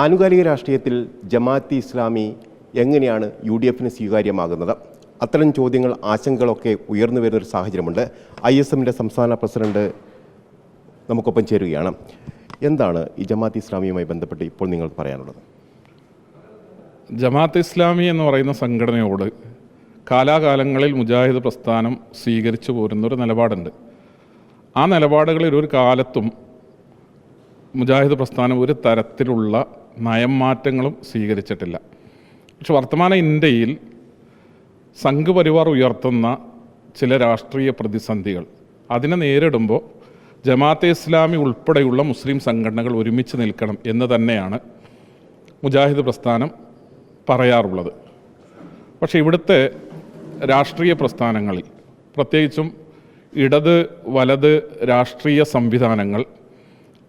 ആനുകാലിക രാഷ്ട്രീയത്തിൽ ജമാഅത്തി ഇസ്ലാമി എങ്ങനെയാണ് യു ഡി എഫിന് സ്വീകാര്യമാകുന്നത്? അത്തരം ചോദ്യങ്ങൾ ആശങ്കകളൊക്കെ ഉയർന്നു വരുന്നൊരു സാഹചര്യമുണ്ട്. ഐ എസ് എമ്മിന്റെ സംസ്ഥാന പ്രസിഡന്റ് നമുക്കൊപ്പം ചേരുകയാണ്. എന്താണ് ഈ ജമാഅത്ത് ഇസ്ലാമിയുമായി ബന്ധപ്പെട്ട് ഇപ്പോൾ നിങ്ങൾ പറയാനുള്ളത്? ജമാഅത്ത് ഇസ്ലാമി എന്ന് പറയുന്ന സംഘടനയോട് കാലാകാലങ്ങളിൽ മുജാഹിദ് പ്രസ്ഥാനം സ്വീകരിച്ചു പോരുന്നൊരു നിലപാടുണ്ട്. ആ നിലപാടുകളിൽ ഒരു കാലത്തും മുജാഹിദ് പ്രസ്ഥാനം ഒരു തരത്തിലുള്ള നയം മാറ്റങ്ങളും സ്വീകരിച്ചിട്ടില്ല. പക്ഷെ വർത്തമാന ഇന്ത്യയിൽ സംഘപരിവാർ ഉയർത്തുന്ന ചില രാഷ്ട്രീയ പ്രതിസന്ധികൾ അതിനെ നേരിടുമ്പോൾ ജമാഅത്തെ ഇസ്ലാമി ഉൾപ്പെടെയുള്ള മുസ്ലിം സംഘടനകൾ ഒരുമിച്ച് നിൽക്കണം എന്ന് തന്നെയാണ് മുജാഹിദ് പ്രസ്ഥാനം പറയാറുള്ളത്. പക്ഷേ ഇവിടുത്തെ രാഷ്ട്രീയ പ്രസ്ഥാനങ്ങളിൽ പ്രത്യേകിച്ചും ഇടത് വലത് രാഷ്ട്രീയ സംവിധാനങ്ങൾ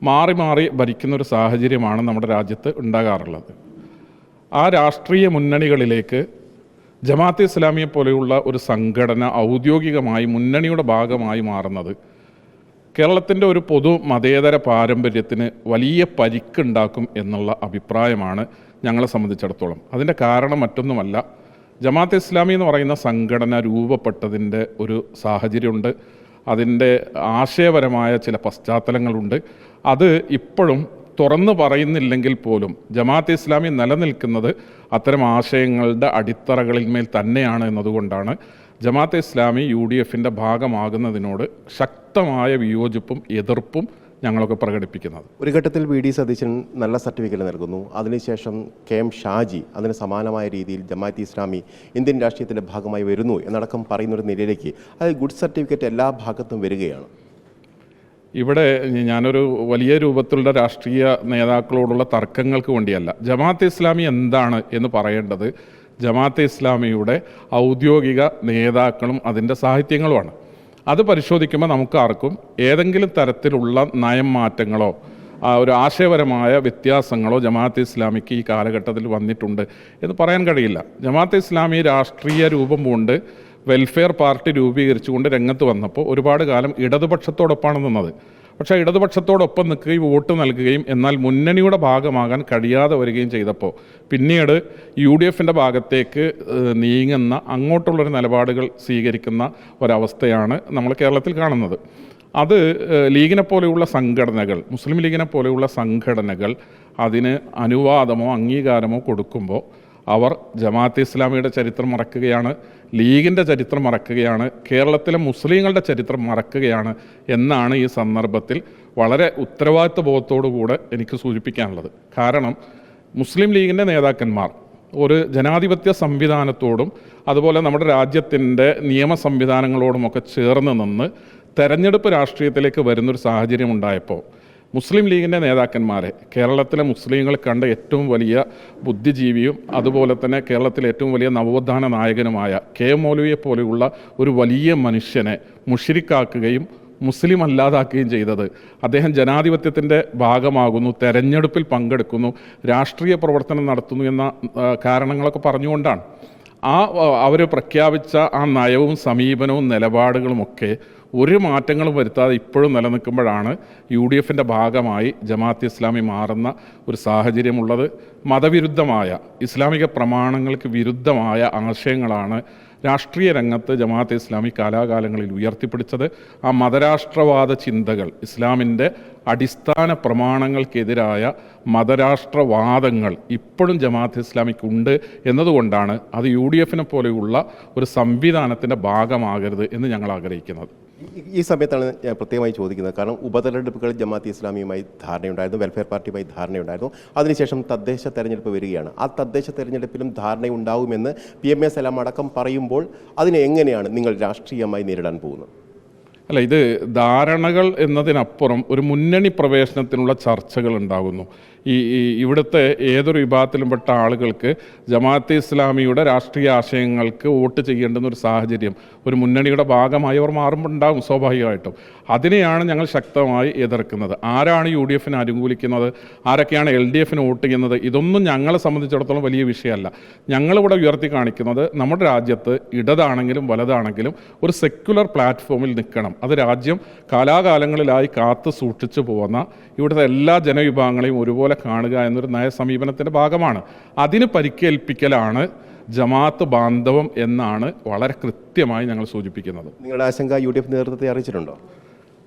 മാറി മാറി ഭരിക്കുന്ന ഒരു സാഹചര്യമാണ് നമ്മുടെ രാജ്യത്ത് ഉണ്ടാകാറുള്ളത്. ആ രാഷ്ട്രീയ മുന്നണികളിലേക്ക് ജമാഅത്തെ ഇസ്ലാമിയെ പോലെയുള്ള ഒരു സംഘടന ഔദ്യോഗികമായി മുന്നണിയുടെ ഭാഗമായി മാറുന്നത് കേരളത്തിന്റെ ഒരു പൊതു മതേതര പാരമ്പര്യത്തിന് വലിയ പരിക്കുണ്ടാക്കും എന്നുള്ള അഭിപ്രായമാണ് ഞങ്ങളെ സംബന്ധിച്ചിടത്തോളം. അതിന്റെ കാരണം മറ്റൊന്നുമല്ല ജമാഅത്ത് ഇസ്ലാമി എന്ന് പറയുന്ന സംഘടന രൂപപ്പെട്ടതിന്റെ ഒരു സാഹചര്യമുണ്ട്. അതിന്റെ ആശയപരമായ ചില പശ്ചാത്തലങ്ങളുണ്ട്. അത് ഇപ്പോഴും തുറന്നു പറയുന്നില്ലെങ്കിൽ പോലും ജമാഅത്ത് ഇസ്ലാമി നിലനിൽക്കുന്നത് അത്തരം ആശയങ്ങളുടെ അടിത്തറകളിൽ മേൽ തന്നെയാണ് എന്നതുകൊണ്ടാണ് ജമാഅത്ത് ഇസ്ലാമി യു ഡി എഫിന്റെ ഭാഗമാകുന്നതിനോട് ശക്തമായ വിയോജിപ്പും എതിർപ്പും ഞങ്ങളൊക്കെ പ്രകടിപ്പിക്കുന്നത്. ഒരു ഘട്ടത്തിൽ വി ഡി സതീശൻ നല്ല സർട്ടിഫിക്കറ്റ് നൽകുന്നു. അതിനുശേഷം കെ എം ഷാജി അതിന് സമാനമായ രീതിയിൽ ജമാഅത്ത് ഇസ്ലാമി ഇന്ത്യൻ രാഷ്ട്രീയത്തിന്റെ ഭാഗമായി വരുന്നു എന്നടക്കം പറയുന്നൊരു നിലയിലേക്ക് അത് ഗുഡ് സർട്ടിഫിക്കറ്റ് എല്ലാ ഭാഗത്തും വരികയാണ്. ഇവിടെ ഞാനൊരു വലിയ രൂപത്തിലുള്ള രാഷ്ട്രീയ നേതാക്കളോടുള്ള തർക്കങ്ങൾക്ക് വേണ്ടിയല്ല. ജമാഅത്ത് ഇസ്ലാമി എന്താണ് എന്ന് പറയേണ്ടത് ജമാഅത്ത് ഇസ്ലാമിയുടെ ഔദ്യോഗിക നേതാക്കളും അതിന്റെ സാഹിത്യങ്ങളുമാണ്. അത് പരിശോധിക്കുമ്പോൾ നമുക്ക് ആർക്കും ഏതെങ്കിലും തരത്തിലുള്ള നയം മാറ്റങ്ങളോ ഒരു ആശയപരമായ വ്യത്യാസങ്ങളോ ജമാഅത്ത് ഇസ്ലാമിക്ക് ഈ കാലഘട്ടത്തിൽ വന്നിട്ടുണ്ട് എന്ന് പറയാൻ കഴിയില്ല. ജമാഅത്ത് ഇസ്ലാമി രാഷ്ട്രീയ രൂപം കൊണ്ട് വെൽഫെയർ പാർട്ടി രൂപീകരിച്ചുകൊണ്ട് രംഗത്ത് വന്നപ്പോൾ ഒരുപാട് കാലം ഇടതുപക്ഷത്തോടൊപ്പമാണ് നിന്നത്. പക്ഷേ ഇടതുപക്ഷത്തോടൊപ്പം നിൽക്കുകയും വോട്ട് നൽകുകയും എന്നാൽ മുന്നണിയുടെ ഭാഗമാകാൻ കഴിയാതെ വരികയും ചെയ്തപ്പോൾ പിന്നീട് യു ഡി എഫിന്റെ ഭാഗത്തേക്ക് നീങ്ങുന്ന അങ്ങോട്ടുള്ളൊരു നിലപാടുകൾ സ്വീകരിക്കുന്ന ഒരവസ്ഥയാണ് നമ്മൾ കേരളത്തിൽ കാണുന്നത്. അത് ലീഗിനെ പോലെയുള്ള സംഘടനകൾ മുസ്ലിം ലീഗിനെ പോലെയുള്ള സംഘടനകൾ അതിന് അനുവാദമോ അംഗീകാരമോ കൊടുക്കുമ്പോൾ അവർ ജമാഅത്ത് ഇസ്ലാമിയുടെ ചരിത്രം മറക്കുകയാണ് ലീഗിന്റെ ചരിത്രം മറക്കുകയാണ് കേരളത്തിലെ മുസ്ലിങ്ങളുടെ ചരിത്രം മറക്കുകയാണ് എന്നാണ് ഈ സന്ദർഭത്തിൽ വളരെ ഉത്തരവാദിത്വ ബോധത്തോടു കൂടെ എനിക്ക് സൂചിപ്പിക്കാനുള്ളത്. കാരണം മുസ്ലിം ലീഗിന്റെ നേതാക്കന്മാർ ഒരു ജനാധിപത്യ സംവിധാനത്തോടും അതുപോലെ നമ്മുടെ രാജ്യത്തിന്റെ നിയമ സംവിധാനങ്ങളോടുമൊക്കെ ചേർന്ന് നിന്ന് തെരഞ്ഞെടുപ്പ് രാഷ്ട്രീയത്തിലേക്ക് വരുന്നൊരു സാഹചര്യം ഉണ്ടായപ്പോൾ മുസ്ലിം ലീഗിന്റെ നേതാക്കന്മാരെ കേരളത്തിലെ മുസ്ലിങ്ങൾ കണ്ട ഏറ്റവും വലിയ ബുദ്ധിജീവിയും അതുപോലെ തന്നെ കേരളത്തിലെ ഏറ്റവും വലിയ നവോത്ഥാന നായകനുമായ കെ മൗലവിയെ പോലെയുള്ള ഒരു വലിയ മനുഷ്യനെ മുഷിരിക്കാക്കുകയും മുസ്ലിം അല്ലാതാക്കുകയും ചെയ്തത്. അദ്ദേഹം ജനാധിപത്യത്തിന്റെ ഭാഗമാകുന്നു തെരഞ്ഞെടുപ്പിൽ പങ്കെടുക്കുന്നു രാഷ്ട്രീയ പ്രവർത്തനം നടത്തുന്നു എന്ന കാരണങ്ങളൊക്കെ പറഞ്ഞുകൊണ്ടാണ്. ആ അവർ പ്രഖ്യാപിച്ച ആ നയവും സമീപനവും നിലപാടുകളുമൊക്കെ ഒരു മാറ്റങ്ങളും വരുത്താതെ ഇപ്പോഴും നിലനിൽക്കുമ്പോഴാണ് യു ഡി എഫിന്റെ ഭാഗമായി ജമാഅത്ത് ഇസ്ലാമി മാറുന്ന ഒരു സാഹചര്യമുള്ളത്. മതവിരുദ്ധമായ ഇസ്ലാമിക പ്രമാണങ്ങൾക്ക് വിരുദ്ധമായ ആശയങ്ങളാണ് രാഷ്ട്രീയ രംഗത്ത് ജമാഅത്ത് ഇസ്ലാമി കാലാകാലങ്ങളിൽ ഉയർത്തിപ്പിടിച്ചത്. ആ മതരാഷ്ട്രവാദ ചിന്തകൾ ഇസ്ലാമിന്റെ അടിസ്ഥാന പ്രമാണങ്ങൾക്കെതിരായ മതരാഷ്ട്രവാദങ്ങൾ ഇപ്പോഴും ജമാഅത്ത് ഇസ്ലാമിക്കുണ്ട് എന്നതുകൊണ്ടാണ് അത് യു ഡി എഫിനെ പോലെയുള്ള ഒരു സംവിധാനത്തിന്റെ ഭാഗമാകരുത് എന്ന് ഞങ്ങൾ ആഗ്രഹിക്കുന്നത്. ഈ- സമയത്താണ് ഞാൻ പ്രത്യേകമായി ചോദിക്കുന്നത്. കാരണം ഉപതെരഞ്ഞെടുപ്പുകൾ ജമാഅത്ത് ഇസ്ലാമിയുമായി ധാരണയുണ്ടായിരുന്നു വെൽഫെയർ പാർട്ടിയുമായി ധാരണയുണ്ടായിരുന്നു. അതിനുശേഷം തദ്ദേശ തെരഞ്ഞെടുപ്പ് വരികയാണ്. ആ തദ്ദേശ തെരഞ്ഞെടുപ്പിലും ധാരണയുണ്ടാവുമെന്ന് പി എം എ സലാം അടക്കം പറയുമ്പോൾ അതിനെ എങ്ങനെയാണ് നിങ്ങൾ രാഷ്ട്രീയമായി നേരിടാൻ പോകുന്നത്? അല്ല ഇത് ധാരണകൾ എന്നതിനപ്പുറം ഒരു മുന്നണി പ്രവേശനത്തിനുള്ള ചർച്ചകൾ ഉണ്ടാകുന്നു. ഈ ഇവിടുത്തെ ഏതൊരു വിഭാഗത്തിലും പെട്ട ആളുകൾക്ക് ജമാഅത്തെ ഇസ്ലാമിയുടെ രാഷ്ട്രീയ ആശയങ്ങൾക്ക് വോട്ട് ചെയ്യേണ്ടുന്ന ഒരു സാഹചര്യം ഒരു മുന്നണിയുടെ ഭാഗമായി അവർ മാറുമ്പോൾ ഉണ്ടാകും സ്വാഭാവികമായിട്ടും. അതിനെയാണ് ഞങ്ങൾ ശക്തമായി എതിർക്കുന്നത്. ആരാണ് യു ഡി എഫിനെ അനുകൂലിക്കുന്നത്? ആരൊക്കെയാണ് എൽ ഡി എഫിന് വോട്ട് ചെയ്യുന്നത്? ഇതൊന്നും ഞങ്ങളെ സംബന്ധിച്ചിടത്തോളം വലിയ വിഷയമല്ല. ഞങ്ങളിവിടെ ഉയർത്തി കാണിക്കുന്നത് നമ്മുടെ രാജ്യത്ത് ഇടതാണെങ്കിലും വലതാണെങ്കിലും ഒരു സെക്യുലർ പ്ലാറ്റ്ഫോമിൽ നിൽക്കണം. അത് രാജ്യം കാലാകാലങ്ങളിലായി കാത്തു സൂക്ഷിച്ചു പോകുന്ന ഇവിടുത്തെ എല്ലാ ജനവിഭാഗങ്ങളെയും ഒരുപോലെ കാണുക എന്നൊരു നയ സമീപനത്തിന്റെ ഭാഗമാണ്. അതിന് പരിക്കേൽപ്പിക്കലാണ് ജമാഅത്ത് ബാന്ധവം എന്നാണ് വളരെ കൃത്യമായി ഞങ്ങൾ സൂചിപ്പിക്കുന്നത്. നിങ്ങളുടെ ആശങ്ക യു ഡി എഫ് നേതൃത്വത്തെ അറിയിച്ചിട്ടുണ്ടോ?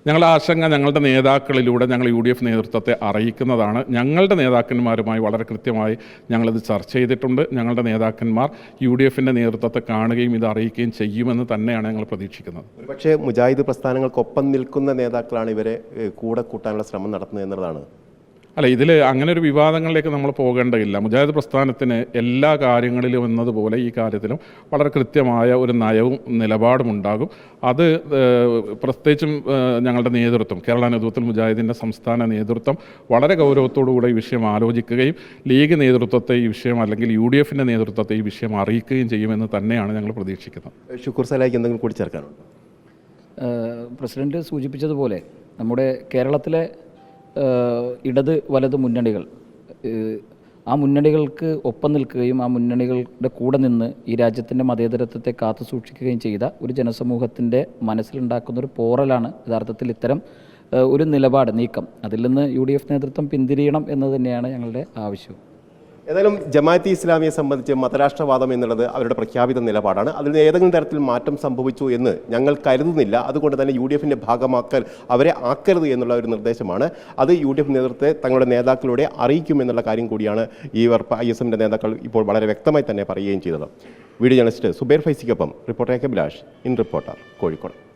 ഞങ്ങളുടെ ആശങ്ക ഞങ്ങളുടെ നേതാക്കളിലൂടെ ഞങ്ങൾ യു ഡി എഫ് നേതൃത്വത്തെ അറിയിക്കുന്നതാണ്. ഞങ്ങളുടെ നേതാക്കന്മാരുമായി വളരെ കൃത്യമായി ഞങ്ങളിത് ചർച്ച ചെയ്തിട്ടുണ്ട്. ഞങ്ങളുടെ നേതാക്കന്മാർ യു ഡി എഫിന്റെ നേതൃത്വത്തെ കാണുകയും ഇത് അറിയിക്കുകയും ചെയ്യുമെന്ന് തന്നെയാണ് ഞങ്ങൾ പ്രതീക്ഷിക്കുന്നത്. പക്ഷേ മുജാഹിദ് പ്രസ്ഥാനങ്ങൾക്കൊപ്പം നിൽക്കുന്ന നേതാക്കളാണ് ഇവരെ കൂടെ കൂട്ടാനുള്ള ശ്രമം നടത്തുന്നത് എന്നുള്ളതാണ് അല്ല ഇതിൽ അങ്ങനെ ഒരു വിവാദങ്ങളിലേക്ക് നമ്മൾ പോകേണ്ടതില്ല. മുജാഹിദ് പ്രസ്ഥാനത്തിന് എല്ലാ കാര്യങ്ങളിലും എന്നതുപോലെ ഈ കാര്യത്തിലും വളരെ കൃത്യമായ ഒരു നയവും നിലപാടും ഉണ്ടാകും അത് പ്രത്യേകിച്ചും ഞങ്ങളുടെ നേതൃത്വം കേരള നേതൃത്വത്തിൽ മുജാഹിദിന്റെ സംസ്ഥാന നേതൃത്വം വളരെ ഗൗരവത്തോടുകൂടെ ഈ വിഷയം ആലോചിക്കുകയും ലീഗ് നേതൃത്വത്തെ ഈ വിഷയം അല്ലെങ്കിൽ യു ഡി എഫിന്റെ നേതൃത്വത്തെ ഈ വിഷയം അറിയിക്കുകയും ചെയ്യുമെന്ന് തന്നെയാണ് ഞങ്ങൾ പ്രതീക്ഷിക്കുന്നത്. ഷുക്കൂർ സലായിക്ക് എന്തെങ്കിലും കൂടി ചേർക്കാനുണ്ടോ? പ്രസിഡന്റ് സൂചിപ്പിച്ചതുപോലെ നമ്മുടെ കേരളത്തിലെ ഇടത് വലത് മുന്നണികൾ. ആ മുന്നണികൾക്ക് ഒപ്പം നിൽക്കുകയും ആ മുന്നണികളുടെ കൂടെ നിന്ന് ഈ രാജ്യത്തിന്റെ മതേതരത്വത്തെ കാത്തു സൂക്ഷിക്കുകയും ചെയ്ത ഒരു ജനസമൂഹത്തിന്റെ മനസ്സിലുണ്ടാക്കുന്ന ഒരു പോറലാണ് യഥാർത്ഥത്തിൽ ഇത്തരം ഒരു നിലപാട് നീക്കം. അതിൽ നിന്ന് യു ഡി എഫ് നേതൃത്വം പിന്തിരിയണം എന്ന് തന്നെയാണ് ഞങ്ങളുടെ ആവശ്യം ഏതായാലും ജമാഅത്തി ഇസ്ലാമിയെ സംബന്ധിച്ച് മതരാഷ്ട്രവാദം എന്നുള്ളത് അവരുടെ പ്രഖ്യാപിത നിലപാടാണ്. അതിൽ ഏതെങ്കിലും തരത്തിൽ മാറ്റം സംഭവിച്ചു എന്ന് ഞങ്ങൾ കരുതുന്നില്ല. അതുകൊണ്ട് തന്നെ യു ഡി എഫിന്റെ ഭാഗമാക്കൽ അവരെ ആക്കരുത് എന്നുള്ള ഒരു നിർദ്ദേശമാണ്. അത് യു ഡി എഫ് നേതൃത്വത്തെ തങ്ങളുടെ നേതാക്കളോടെ അറിയിക്കുമെന്നുള്ള കാര്യം കൂടിയാണ് ഈ ഐ എസ് എമ്മിന്റെ നേതാക്കൾ ഇപ്പോൾ വളരെ വ്യക്തമായി തന്നെ പറയുകയും ചെയ്തത്. Video journalist Zubair ഫൈസിക്കൊപ്പം reporter K Bilash in reporter Kozhikode.